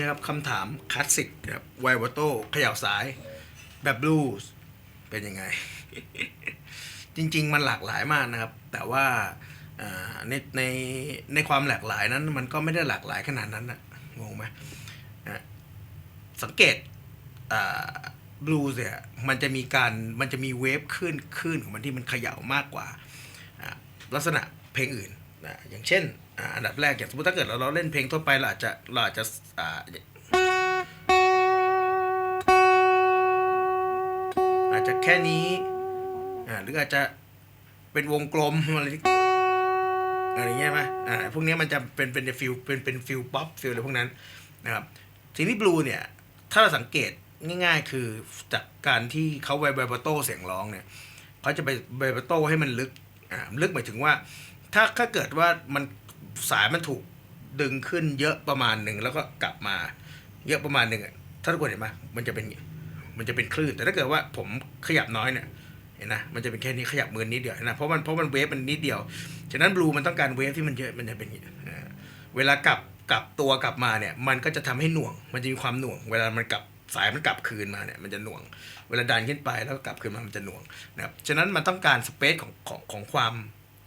นะครับคำถามคลาสสิกครับไวโวโต้เขย่าสายแบบบลูส์เป็นยังไง จริง ๆ มันหลากหลายมากนะครับ แต่ว่าในในในความหลากหลายนั้น มันก็ไม่ได้หลากหลายขนาดนั้นนะงงไหมสังเกตบลูส์เนี่ยมันจะมีการมันจะมีเวฟขึ้นขึ้นของมันที่มันเขย่ามากกว่า ลักษณะเพลงอื่น นะอย่างเช่นอันดับแรกอย่างสมมติถ้าเกิดเราเราเล่นเพลงทั่วไปเราอาจจะเราอาจจะอาจจะแค่นี้หรืออาจจะเป็นวงกลมอะไรที่อะไรเงี้ยไหมอ่าพวกนี้มันจะเป็นเป็นฟิลเป็นเป็นฟิลป๊อปฟิลอะไรพวกนั้นนะครับทีนี้บลูเนี่ยถ้าเราสังเกตง่ายๆ คือจากการที่เขาไวไวเบโต้เสียงร้องเนี่ยเขาจะไปไวเบโต้ให้มันลึกอ่าลึกหมายถึงว่า ถ้าถ้าเกิดว่ามันสายมันถูกดึงขึ้นเยอะประมาณหนึ่งแล้วก็กลับมา เยอะประมาณหนึ่งอะถ้าทุกคนเห็นไหมมันจะเป็นมันจะเป็นคลื่นแต่ถ้าเกิดว่าผมขยับน้อยเนี่ยเห็นนะมันจะเป็นแค่นี้ขยับมือนิดเดียวเห็นะเพราะมันเพราะมันเวฟมันนิดเดียวฉะนั้นบลูมันต้องการเวฟที่มันเยอะมันจะเป็นอย่างนี้เวลากลับกลับตัวกลับมาเนี่ย มันก็จะทำให้หน่วง มันจะมีความหน่วง เวลามันกลับสายมันกลับคืนมาเนี่ยมันจะหน่วง เวลาดันขึ้นไปแล้วก็กลับคืนมามันจะหน่วงนะครับฉะนั้นมันต้องการสเปซของของของความ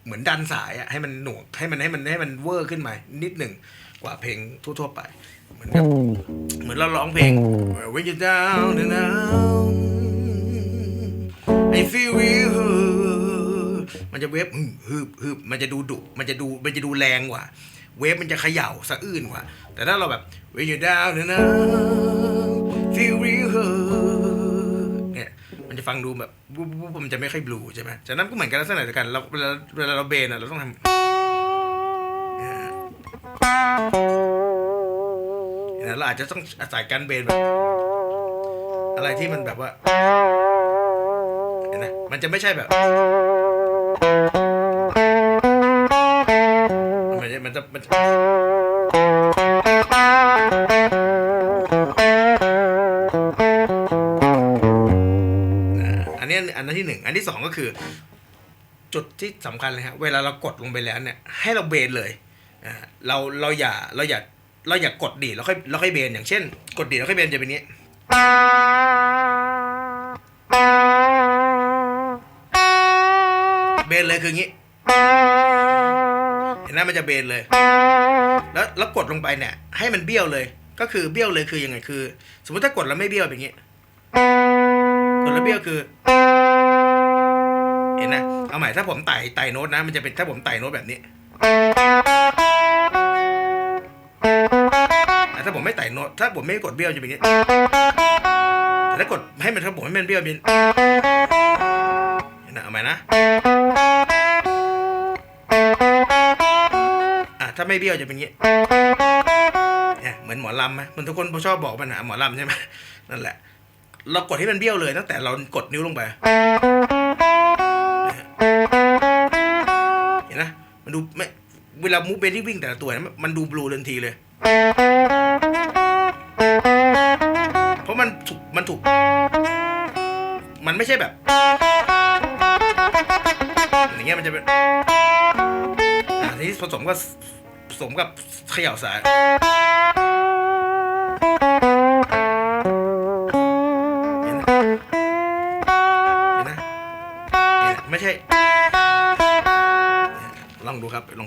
เหมือนดันสายอะให้มันหน่วงให้มันให้มันให้มันเวอร์ขึ้นมานิดหนึ่งกว่าเพลงทั่วๆไป เหมือนกับเหมือนเราร้องเพลง When you down and out I feel real มันจะเวฟฮึบฮึบฮึบมันจะดูดุมันจะดูมันจะดูแรงกว่า เวฟมันจะเขย่าสะอื้นกว่า แต่ถ้าเราแบบ When you down and out จะฟังดูแบบวุบวุบมันจะไม่ค่อยบลูใช่ไหมฉะนั้นก็เหมือนกันลักษณะเดียวกันเราเวลาเวลาเราเบนอะเราต้องทำเนี่ยเราอาจจะต้องอาศัยการเบนแบบอะไรที่มันแบบว่าเห็นไหมมันจะไม่ใช่แบบมันจะมันจะ อันนี้อันนั้นที่หนึ่งอันที่สองก็คือ จุดที่สำคัญเลยฮะเวลาเรากดลงไปแล้วเนี่ย ให้เราเบนเลยอ่าเราเราอย่าเราอย่าเราอย่ากดดีดแล้วค่อยแล้วค่อยเบนอย่างเช่น กดดีดแล้วค่อยเบนจะเป็นอย่างนี้เบนเลยคืออย่างนี้เห็นไหมมันจะเบนเลย แล้วแล้วกดลงไปเนี่ย ให้มันเบี้ยวเลย ก็คือเบี้ยวเลยคือยังไงคือ สมมติถ้ากดแล้วไม่เบี้ยวแบบนี้กดแล้วเบี้ยวคือ เห็นนะเอาใหม่ถ้าผมไต่ไต่โน้ตนะ มันจะเป็นถ้าผมไต่โน้ตแบบนี้แต่ถ้าผมไม่ไต่โน้ตถ้าผมไม่กดเบี้ยวจะเป็นอย่างนี้แต่ถ้ากดให้มันถ้าผมให้มันเบี้ยวเป็นเห็นนะเอาใหม่นะอะถ้าไม่เบี้ยวจะเป็นอย่างนี้เนี่ยเหมือนหมอลำไหมมันทุกคนชอบบอกมันนะหมอลำใช่ไหมนั่นแหละ เรากดให้มันเบี้ยวเลยตั้งแต่เรากดนิ้วลงไป มันดูไม่เวลามูฟเบนที่วิ่งแต่ละตัวนี่ยมันดูบลูทันทีเลย เพราะมันถูกมันถูก มันไม่ใช่แบบ อย่างเงี้ยมันจะเป็นอ่าทีนี้ผสมกับผสมกับเขย่าสายเห็นไหมเห็นไหมเห็นไหมไม่ใช่ ลองดูครับลอง